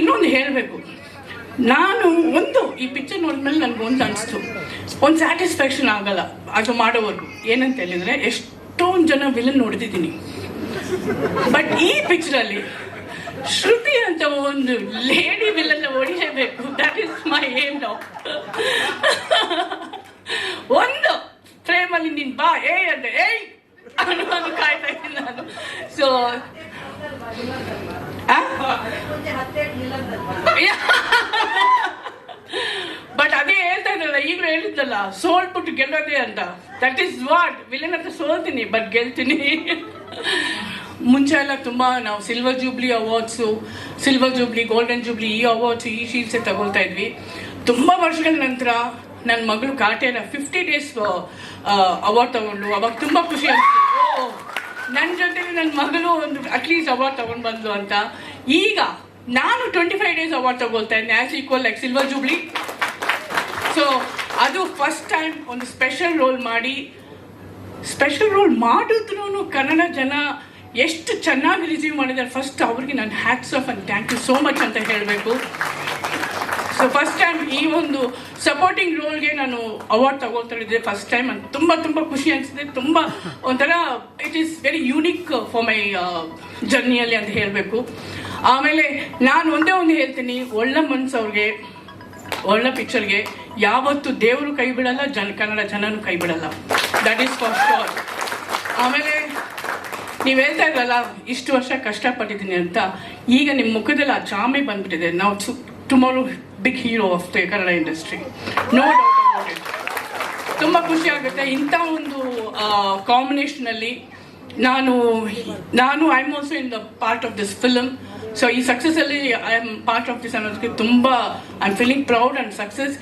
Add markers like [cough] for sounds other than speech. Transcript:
ಇನ್ನೊಂದು ಹೇಳಬೇಕು. ನಾನು ಒಂದು, ಈ ಪಿಕ್ಚರ್ ನೋಡಿದ್ಮೇಲೆ ನನಗೆ ಒಂದು ಅನಿಸ್ತು. ಒಂದು ಸ್ಯಾಟಿಸ್ಫ್ಯಾಕ್ಷನ್ ಆಗಲ್ಲ ಅದು ಮಾಡೋವರೆಗೂ. ಏನಂತ ಹೇಳಿದರೆ, ಎಷ್ಟೊಂದು ಜನ ವಿಲನ್ ನೋಡಿದಿದ್ದೀನಿ ಬಟ್ ಈ ಪಿಕ್ಚರಲ್ಲಿ ಶ್ರುತಿ ಅಂತ ಒಂದು lady villain ಹೊಡಿಲೇಬೇಕು that is my aim now ಒಂದು ಫ್ರೇಮಲ್ಲಿ ನಿನ್ ಬಾ ಏ ಅಂತ ಏಯ್! ಅನ್ನೋದು ಕಾಯ್ತಾ ಇದ್ದೀನಿ ನಾನು. ಸೊ ಬಟ್ [laughs] ಅದೇ ಹೇಳ್ತಾ ಇದ್ರಲ್ಲ ಈಗಲೂ ಹೇಳಿದ್ದಲ್ಲ ಸೋಲ್ಬಿಟ್ಟು ಗೆಲ್ಲೋದೇ ಅಂತ. ದಟ್ ಈಸ್ ವಾಟ್ ವಿಲನ್ ಅಂತ ಸೋಲ್ತೀನಿ ಬಟ್ ಗೆಲ್ತೀನಿ. [laughs] ಮುಂಚೆ ಎಲ್ಲ ತುಂಬ ನಾವು silver jubilee awards silver jubilee golden jubilee ಈ ಅವಾರ್ಡ್ಸು ಈ ಶೀಲ್ಸೆ ತಗೊಳ್ತಾ ಇದ್ವಿ. ತುಂಬ ವರ್ಷಗಳ ನಂತರ ನನ್ನ ಮಗಳು ಕಾಟೇನ ಫಿಫ್ಟಿ ಡೇಸ್ ಅವಾರ್ಡ್ ತಗೊಂಡು ಅವಾಗ ತುಂಬ ಖುಷಿ ಓ ನನ್ನ ನನ್ನ ಮಗಳು ಒಂದು ಅಟ್ಲೀಸ್ಟ್ ಅವಾರ್ಡ್ ತಗೊಂಡು ಬಂದ್ಲು ಅಂತ. ಈಗ ನಾನು ಟ್ವೆಂಟಿ ಫೈವ್ ಡೇಸ್ ಅವಾರ್ಡ್ ತಗೊಳ್ತಾ ಇದ್ದೀನಿ as equal like silver jubilee so ಅದು ಫಸ್ಟ್ ಟೈಮ್ ಒಂದು ಸ್ಪೆಷಲ್ ರೋಲ್ ಮಾಡಿ. ಸ್ಪೆಷಲ್ ರೋಲ್ ಮಾಡಿದ್ರು ಕನ್ನಡ ಜನ ಎಷ್ಟು ಚೆನ್ನಾಗಿ ರಿಸೀವ್ ಮಾಡಿದ್ದಾರೆ. ಫಸ್ಟ್ ಅವ್ರಿಗೆ ನಾನು hats off and thank you so much ಅಂತ ಹೇಳಬೇಕು. ಸೊ ಫಸ್ಟ್ ಟೈಮ್ ಈ ಒಂದು ಸಪೋರ್ಟಿಂಗ್ ರೋಲ್ಗೆ ನಾನು ಅವಾರ್ಡ್ ತಗೊಳ್ತಾ ಇದ್ದೆ ಫಸ್ಟ್ ಟೈಮ್ ಅಂತ. ತುಂಬ ತುಂಬ ಖುಷಿ ಅನಿಸಿದೆ ತುಂಬ ಒಂಥರ it is very unique for my ಜರ್ನಿಯಲ್ಲಿ ಅಂತ ಹೇಳಬೇಕು. ಆಮೇಲೆ ನಾನು ಒಂದೇ ಒಂದು ಹೇಳ್ತೀನಿ ಒಳ್ಳೆ ಮನ್ಸು ಅವ್ರಿಗೆ, ಒಳ್ಳೆ ಪಿಕ್ಚರ್ಗೆ ಯಾವತ್ತು ದೇವರು ಕೈ ಬಿಡಲ್ಲ, ಜನ, ಕನ್ನಡ ಜನನು ಕೈ ಬಿಡಲ್ಲ. ದಟ್ ಈಸ್ ಫಾರ್ ಶೋರ್ ಆಮೇಲೆ ನೀವು ಹೇಳ್ತಾ ಇರಲ್ಲ ಇಷ್ಟು ವರ್ಷ ಕಷ್ಟಪಟ್ಟಿದ್ದೀನಿ ಅಂತ. ಈಗ ನಿಮ್ಮ ಮುಖದಲ್ಲಿ ಆ ಚಾಮೆ ಬಂದ್ಬಿಟ್ಟಿದೆ. ನಾವು tomorrow big hero of the Kannada industry no doubt about ತುಂಬ ಖುಷಿ ಆಗುತ್ತೆ. ಇಂಥ ಒಂದು ಕಾಂಬಿನೇಷನಲ್ಲಿ ನಾನು ನಾನು I am also in the part of this film so ಈ ಸಕ್ಸಸ್ಸಲ್ಲಿ I am part of this ಅನ್ನೋದಕ್ಕೆ ತುಂಬ I am feeling proud and success